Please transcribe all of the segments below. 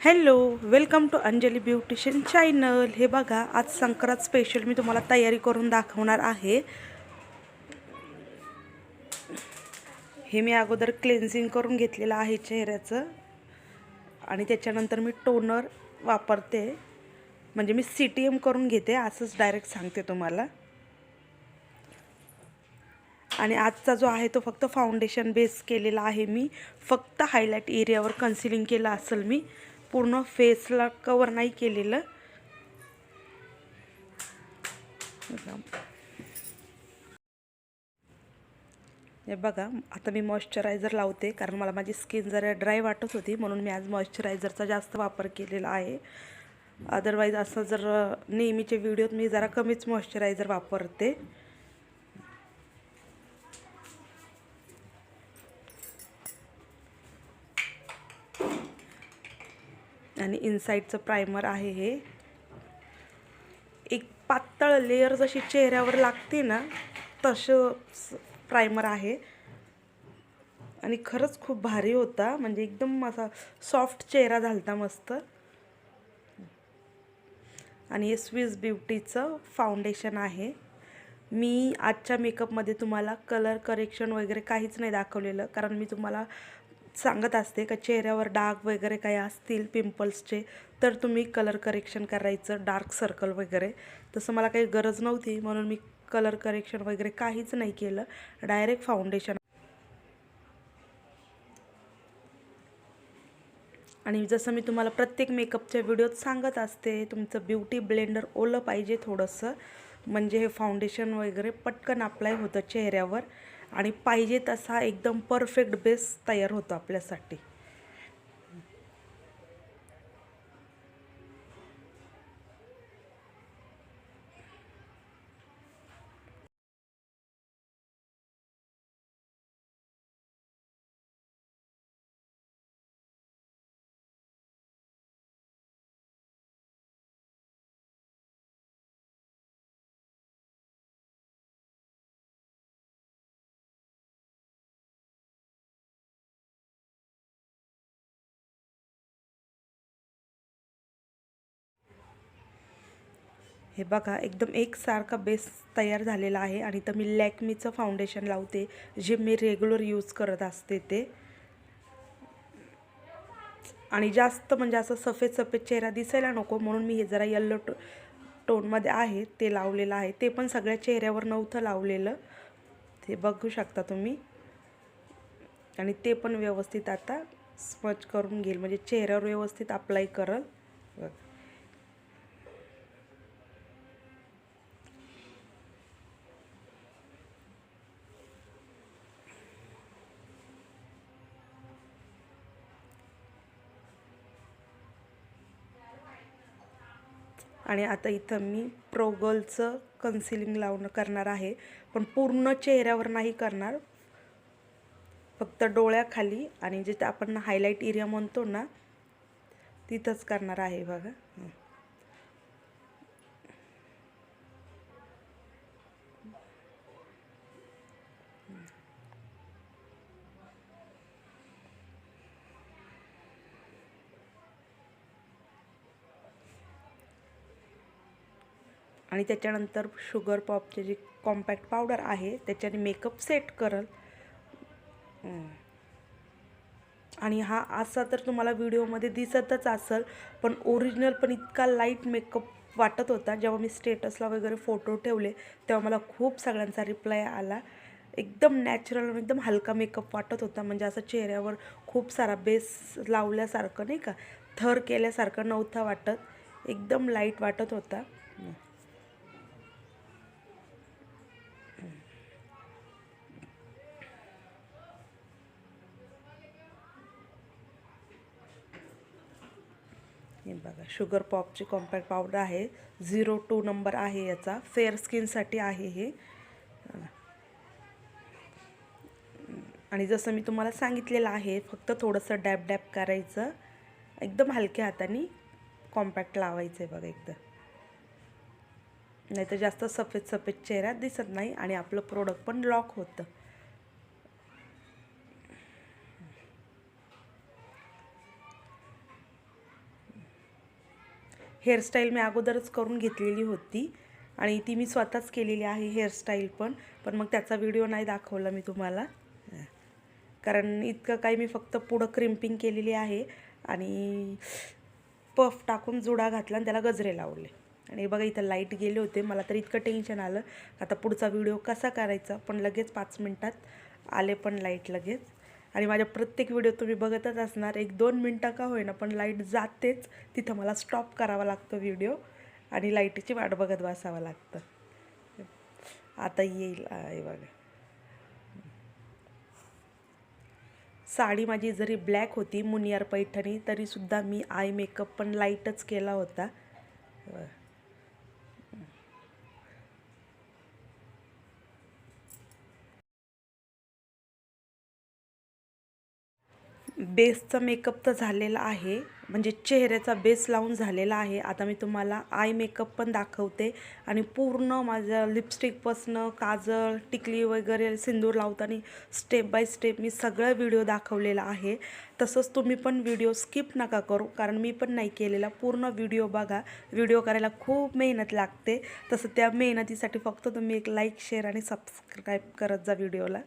Hello welcome to Anjali beautician channel. हे बघा आज संक्रांत स्पेशल मी तुम्हाला तयारी करून दाखवणार आहे. हे मी अगोदर क्लेन्झिंग करून घेतलेलं आहे चेहऱ्याचं. आणि त्याच्यानंतर मी टोनर वापरते. म्हणजे मी सी टी एम करून घेते असंच डायरेक्ट सांगते तुम्हाला. आणि आजचा जो आहे तो फक्त फाउंडेशन बेस केलेला आहे मी. फक्त हायलाईट एरियावर कन्सिलिंग केलं असेल मी. पूर्ण फेसला कवर नाही केलेलं. हे बघा आता मी मॉइश्चरायझर लावते कारण मला माझी स्किन जरा ड्राय वाटत होती म्हणून मी आज मॉइश्चरायझरचा जास्त वापर केलेला आहे. अदरवाईज असं जर नेहमीचे व्हिडिओत मी जरा कमीच मॉइश्चरायझर वापरते. आणि इनसाईडचं प्रायमर आहे हे. एक पातळ लेअर जशी चेहऱ्यावर लागते ना तसं प्रायमर आहे. आणि खरंच खूप भारी होता. म्हणजे एकदम असा सॉफ्ट चेहरा झालता मस्त. आणि हे स्विस ब्युटीचं फाउंडेशन आहे. मी आजच्या मेकअपमध्ये तुम्हाला कलर करेक्शन वगैरे काहीच नाही दाखवलेलं. कारण मी तुम्हाला सांगत असते का चेहऱ्यावर डाग वगैरे काही असतील पिंपल्सचे तर तुम्ही कलर करेक्शन करायचं डार्क सर्कल वगैरे. तसं मला काही गरज नव्हती म्हणून मी कलर करेक्शन वगैरे काहीच नाही केलं. डायरेक्ट फाउंडेशन आणि जसं मी तुम्हाला प्रत्येक मेकअपच्या व्हिडिओत सांगत असते तुमचं ब्युटी ब्लेंडर ओलं पाहिजे थोडंसं. म्हणजे हे फाउंडेशन वगैरे पटकन अप्लाय होतं चेहऱ्यावर. आणि पाहिजे तसा एकदम परफेक्ट बेस तयार होतो आपल्यासाठी. हे बघा एकदम एकसारखा बेस तयार झालेला आहे आणि तर मी लॅकमीचं फाउंडेशन लावते जे मी रेग्युलर यूज करत असते ते. आणि जास्त म्हणजे असं सफेद सफेद चेहरा दिसायला नको म्हणून मी हे जरा येल्लो टो टोनमध्ये आहे ते लावलेलं आहे. ते पण सगळ्या चेहऱ्यावर नव्हतं लावलेलं. ते बघू शकता तुम्ही. आणि ते पण व्यवस्थित आता स्मच करून घेईल म्हणजे चेहऱ्यावर व्यवस्थित अप्लाय करल. आणि आता इथं मी प्रोगलचं कन्सिलिंग लावणं करणार आहे. पण पूर्ण चेहऱ्यावर नाही करणार. फक्त डोळ्याखाली आणि जिथे आपण हायलाईट एरिया म्हणतो ना तिथंच करणार आहे बघा. आणि त्याच्यानंतर शुगर पॉपचे जी कॉम्पॅक्ट पावडर आहे त्याच्याने मेकअप सेट करल. आणि हा असा तर तुम्हाला व्हिडिओमध्ये दिसतच असेल पण ओरिजिनल पण इतका लाइट मेकअप वाटत होता. जेव्हा मी स्टेटसला वगैरे फोटो ठेवले तेव्हा मला खूप सगळ्यांचा रिप्लाय आला. एकदम नॅचरल एकदम हलका मेकअप वाटत होता. म्हणजे असं चेहऱ्यावर खूप सारा बेस लावल्यासारखं नाही का? थर केल्यासारखं नव्हता वाटत. एकदम लाइट वाटत होता. हे बघा शुगर पॉपची कॉम्पॅक्ट पावडर आहे. झिरो टू नंबर आहे याचा. फेअर स्किनसाठी आहे हे. आणि जसं मी तुम्हाला सांगितलेलं आहे फक्त थोडंसं डॅप डॅप करायचं. एकदम हलक्या हाताने कॉम्पॅक्ट लावायचं आहे बघा एकदम नाही तर जास्त सफेद सफेद चेहऱ्यात दिसत नाही आणि आपलं प्रोडक्ट पण लॉक होतं. हेअरस्टाईल मी अगोदरच करून घेतलेली होती. आणि ती मी स्वतःच केलेली आहे हेअरस्टाईल पण. पण मग त्याचा व्हिडिओ नाही दाखवला मी तुम्हाला. कारण इतकं काही मी फक्त पुढं क्रिम्पिंग केलेली आहे. आणि पफ टाकून जुडा घातला आणि त्याला गजरे लावले. आणि बघा इथं लाइट गेले होते. मला तर इतकं टेन्शन आलं. आता पुढचा व्हिडिओ कसा करायचा? पण लगेच पाच मिनटात आले पण लाइट लगेच. आणि माझ्या प्रत्येक व्हिडिओ तुम्ही बघतच असणार. एक दोन मिनटं का होईना पण लाइट जातेच. तिथं मला स्टॉप करावा लागतो व्हिडिओ आणि लाईटीची वाट बघत बसावं लागतं. आता येईल आहे बघा. साडी माझी जरी ब्लॅक होती मुनियार पैठणी तरीसुद्धा मी आय मेकअप पण लाईटच केला होता. बेसचा मेकअप तर झालेला आहे. म्हणजे चेहऱ्याचा बेस लावून झालेला आहे. आता मी तुम्हाला आय मेकअप पण दाखवते. आणि पूर्ण माझ्या लिपस्टिकपासनं काजळ टिकली वगैरे सिंदूर लावताना स्टेप बाय स्टेप मी सगळं व्हिडिओ दाखवलेला आहे. तसंच तुम्ही पण व्हिडिओ स्किप नका करू. कारण मी पण नाही केलेला पूर्ण व्हिडिओ बघा. व्हिडिओ करायला खूप मेहनत लागते. तसं त्या मेहनतीसाठी फक्त तुम्ही एक लाईक शेअर आणि सबस्क्राईब करत जा व्हिडिओला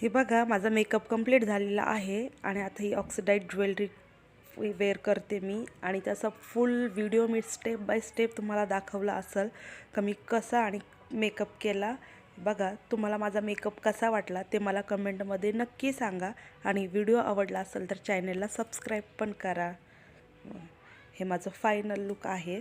हे बघा माझा मेकअप कंप्लीट झालेला आहे आणि आता ही ऑक्सिडाईट ज्वेलरी वेअर करते मी. आणि त्याचा फुल व्हिडिओ मी स्टेप बाय स्टेप तुम्हाला दाखवला असेल का मी कसा आणि मेकअप केला. बघा तुम्हाला माझा मेकअप कसा वाटला ते मला कमेंटमध्ये नक्की सांगा. आणि व्हिडिओ आवडला असेल तर चॅनलला सबस्क्राईब पण करा. हे माझं फायनल लुक आहे.